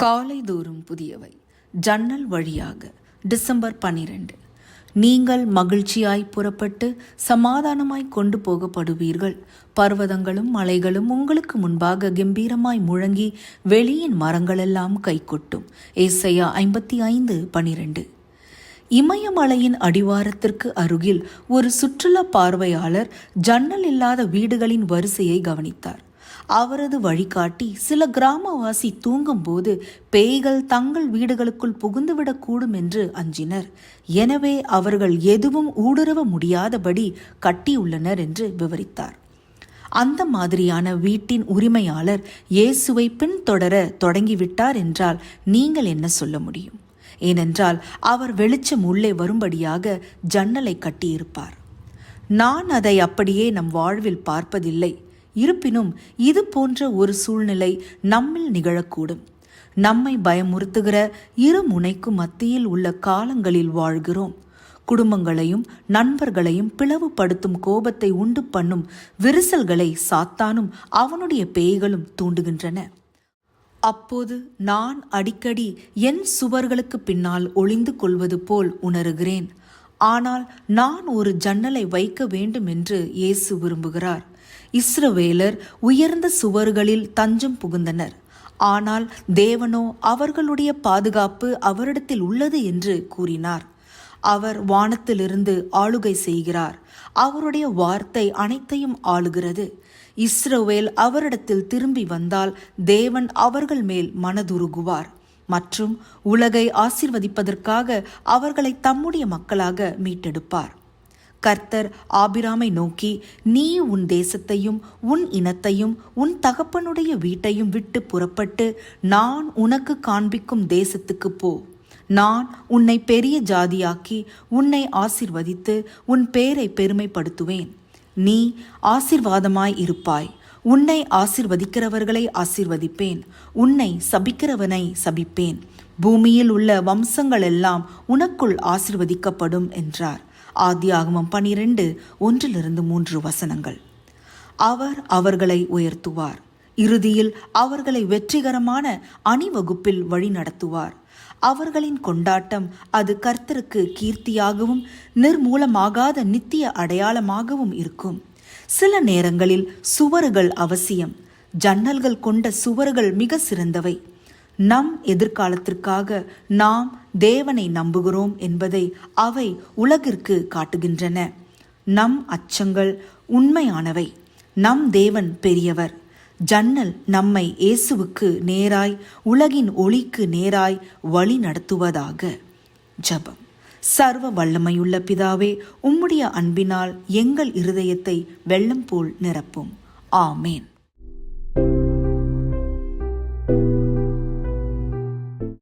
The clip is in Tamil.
காலை தோறும் புதியவை. ஜன்னல் வழியாக டிசம்பர் பன்னிரண்டு. நீங்கள் மகிழ்ச்சியாய் புறப்பட்டு சமாதானமாய் கொண்டு போகப்படுவீர்கள். பர்வதங்களும் மலைகளும் உங்களுக்கு முன்பாக கம்பீரமாய் முழங்கி வெளியின் மரங்களெல்லாம் கைகொட்டும். ஏசையா ஐம்பத்தி ஐந்து பனிரெண்டு இமயமலையின் அடிவாரத்திற்கு அருகில் ஒரு சுற்றுலா பார்வையாளர் ஜன்னல் இல்லாத வீடுகளின் வரிசையை கவனித்தார். அவரது வழிகாட்டி சில கிராமவாசி தூங்கும்போது பேய்கள் தங்கள் வீடுகளுக்குள் புகுந்துவிடக்கூடும் என்று அஞ்சினர். எனவே அவர்கள் எதுவும் ஊடுருவ முடியாதபடி கட்டியுள்ளனர் என்று விவரித்தார். அந்த மாதிரியான வீட்டின் உரிமையாளர் இயேசுவை பின்தொடர தொடங்கிவிட்டார் என்றால் நீங்கள் என்ன சொல்ல முடியும்? ஏனென்றால் அவர் வெளிச்சம் உள்ளே வரும்படியாக ஜன்னலை கட்டியிருப்பார். நான் அதை அப்படியே நம் வாழ்வில் பார்ப்பதில்லை. இருப்பினும் இது போன்ற ஒரு சூழ்நிலை நம்மில் நிகழக்கூடும். நம்மை பயமுறுத்துகிற இரு முனைக்கு மத்தியில் உள்ள காலங்களில் வாழ்கிறோம். குடும்பங்களையும் நண்பர்களையும் பிளவுபடுத்தும் கோபத்தை உண்டு பண்ணும் விரிசல்களை சாத்தானும் அவனுடைய பேய்களும் தூண்டுகின்றன. அப்போது நான் அடிக்கடி என் சுவர்களுக்கு பின்னால் ஒளிந்து கொள்வது போல் உணர்கிறேன். ஆனால் நான் ஒரு ஜன்னலை வைக்க வேண்டும் என்று இயேசு விரும்புகிறார். இஸ்ரவேலர் உயர்ந்த சுவர்களில் தஞ்சம் புகுந்தனர். ஆனால் தேவனோ அவர்களுடைய பாதுகாப்பு அவரிடத்தில் உள்ளது என்று கூறினார். அவர் வானத்திலிருந்து ஆளுகை செய்கிறார். அவருடைய வார்த்தை அனைத்தையும் ஆளுகிறது. இஸ்ரவேல் அவரிடத்தில் திரும்பி வந்தால் தேவன் அவர்கள் மேல் மனதுருகுவார். மற்றும் உலகை ஆசிர்வதிப்பதற்காக அவர்களை தம்முடைய மக்களாக மீட்டெடுப்பார். கர்த்தர் ஆபிராமை நோக்கி நீ உன் தேசத்தையும் உன் இனத்தையும் உன் தகப்பனுடைய வீட்டையும் விட்டு புறப்பட்டு நான் உனக்கு காண்பிக்கும் தேசத்துக்கு போ. நான் உன்னை பெரிய ஜாதியாக்கி உன்னை ஆசிர்வதித்து உன் பேரை பெருமைப்படுத்துவேன். நீ ஆசிர்வாதமாய் இருப்பாய். உன்னை ஆசிர்வதிக்கிறவர்களை ஆசிர்வதிப்பேன். உன்னை சபிக்கிறவனை சபிப்பேன். பூமியில் உள்ள வம்சங்கள் எல்லாம் உனக்குள் ஆசிர்வதிக்கப்படும் என்றார். ஆதியாகமம் பனிரெண்டு ஒன்றிலிருந்து மூன்று வசனங்கள். அவர் அவர்களை உயர்த்துவார். இறுதியில் அவர்களை வெற்றிகரமான அணிவகுப்பில் வழிநடத்துவார் அவர்களின் கொண்டாட்டம் அது கர்த்தருக்கு கீர்த்தியாகவும் நிர்மூலமாகாத நித்திய அடையாளமாகவும் இருக்கும். சில நேரங்களில் சுவறுகள் அவசியம். ஜன்னல்கள் கொண்ட சுவர்கள் மிக சிறந்தவை. நம் எதிர்காலத்திற்காக நாம் தேவனை நம்புகிறோம் என்பதை அவை உலகிற்கு காட்டுகின்றன. நம் அச்சங்கள் உண்மையானவை. நம் தேவன் பெரியவர். ஜன்னல் நம்மை இயேசுவுக்கு நேராய் உலகின் ஒளிக்கு நேராய் வழி நடத்துவதாக. ஜபம். சர்வ வல்லமையுள்ள பிதாவே உம்முடைய அன்பினால் எங்கள் இருதயத்தை வெள்ளம் போல் நிரப்பும். ஆமேன்.